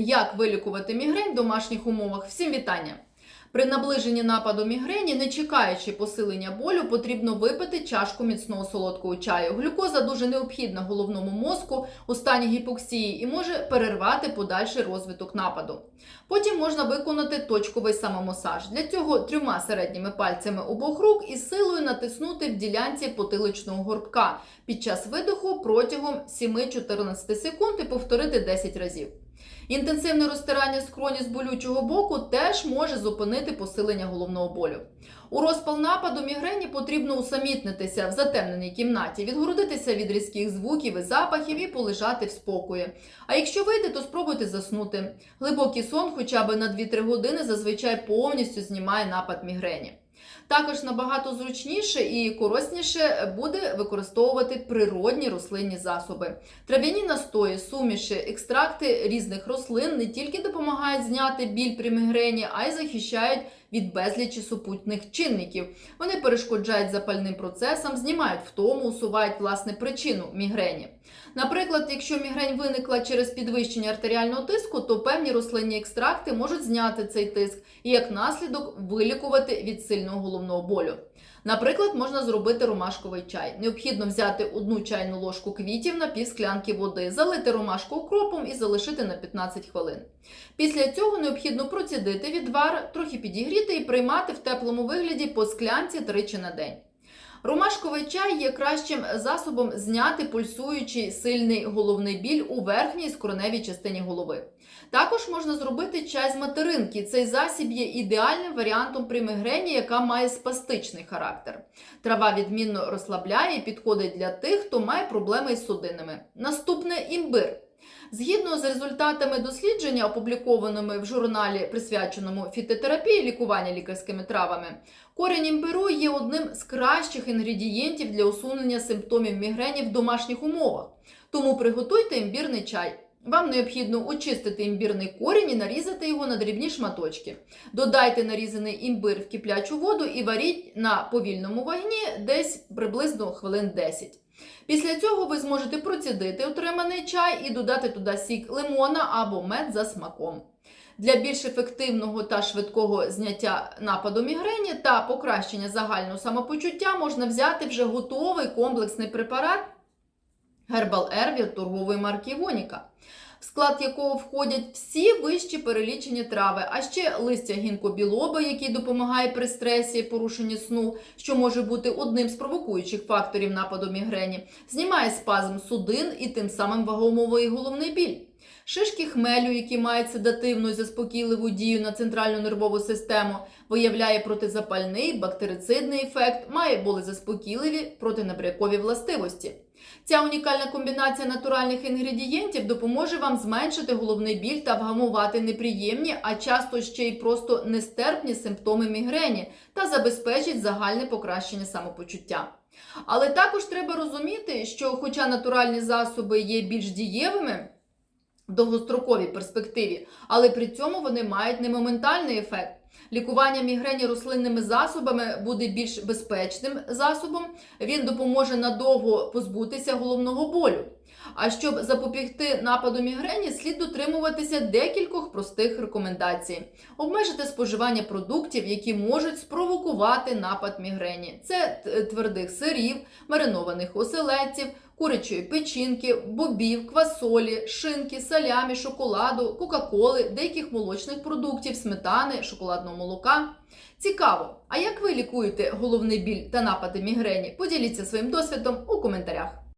Як вилікувати мігрень в домашніх умовах? Всім вітання! При наближенні нападу мігрені, не чекаючи посилення болю, потрібно випити чашку міцного солодкого чаю. Глюкоза дуже необхідна головному мозку у стані гіпоксії і може перервати подальший розвиток нападу. Потім можна виконати точковий самомасаж. Для цього трьома середніми пальцями обох рук із силою натиснути в ділянці потиличного горбка під час видоху протягом 7-14 секунд і повторити 10 разів. Інтенсивне розтирання скроні з болючого боку теж може зупинити посилення головного болю. У розпал нападу мігрені потрібно усамітнитися в затемненій кімнаті, відгородитися від різких звуків і запахів і полежати в спокої. А якщо вийде, то спробуйте заснути. Глибокий сон, хоча б на 2-3 години, зазвичай повністю знімає напад мігрені. Також набагато зручніше і корисніше буде використовувати природні рослинні засоби. Трав'яні настої, суміші, екстракти різних рослин не тільки допомагають зняти біль при мігрені, а й захищають від безлічі супутних чинників. Вони перешкоджають запальним процесам, знімають втому, усувають власне причину мігрені. Наприклад, якщо мігрень виникла через підвищення артеріального тиску, то певні рослинні екстракти можуть зняти цей тиск і як наслідок вилікувати від сильного головного болю. Наприклад, можна зробити ромашковий чай. Необхідно взяти одну чайну ложку квітів на пів склянки води, залити ромашку укропом і залишити на 15 хвилин. Після цього необхідно процідити відвар, трохи підігріти і приймати в теплому вигляді по склянці тричі на день. Ромашковий чай є кращим засобом зняти пульсуючий сильний головний біль у верхній скроневій частині голови. Також можна зробити чай з материнки. Цей засіб є ідеальним варіантом при мігрені, яка має спастичний характер. Трава відмінно розслабляє і підходить для тих, хто має проблеми із судинами. Наступне імбир. Згідно з результатами дослідження, опублікованими в журналі, присвяченому фітотерапії лікування лікарськими травами, корінь імбиру є одним з кращих інгредієнтів для усунення симптомів мігрені в домашніх умовах. Тому приготуйте імбірний чай. Вам необхідно очистити імбірний корінь і нарізати його на дрібні шматочки. Додайте нарізаний імбир в киплячу воду і варіть на повільному вогні десь приблизно хвилин 10. Після цього ви зможете процідити отриманий чай і додати туди сік лимона або мед за смаком. Для більш ефективного та швидкого зняття нападу мігрені та покращення загального самопочуття можна взяти вже готовий комплексний препарат Herbal Air від торгової марки Воніка, в склад якого входять всі вищі перелічені трави, а ще листя гінкобілоба, який допомагає при стресі порушенні сну, що може бути одним з провокуючих факторів нападу мігрені, знімає спазм судин і тим самим вагомовий головний біль. Шишки хмелю, які мають седативну і заспокійливу дію на центральну нервову систему, виявляє протизапальний, бактерицидний ефект, має болезаспокійливі протинабрякові властивості. Ця унікальна комбінація натуральних інгредієнтів допоможе вам зменшити головний біль та вгамувати неприємні, а часто ще й просто нестерпні симптоми мігрені та забезпечить загальне покращення самопочуття. Але також треба розуміти, що, хоча натуральні засоби є більш дієвими, довгостроковій перспективі, але при цьому вони мають не моментальний ефект. Лікування мігрені рослинними засобами буде більш безпечним засобом. Він допоможе надовго позбутися головного болю. А щоб запобігти нападу мігрені, слід дотримуватися декількох простих рекомендацій: обмежити споживання продуктів, які можуть спровокувати напад мігрені. Це твердих сирів, маринованих оселедців, курячої печінки, бобів, квасолі, шинки, салямі, шоколаду, кока-коли, деяких молочних продуктів, сметани, шоколадного молока. Цікаво! А як ви лікуєте головний біль та напади мігрені? Поділіться своїм досвідом у коментарях.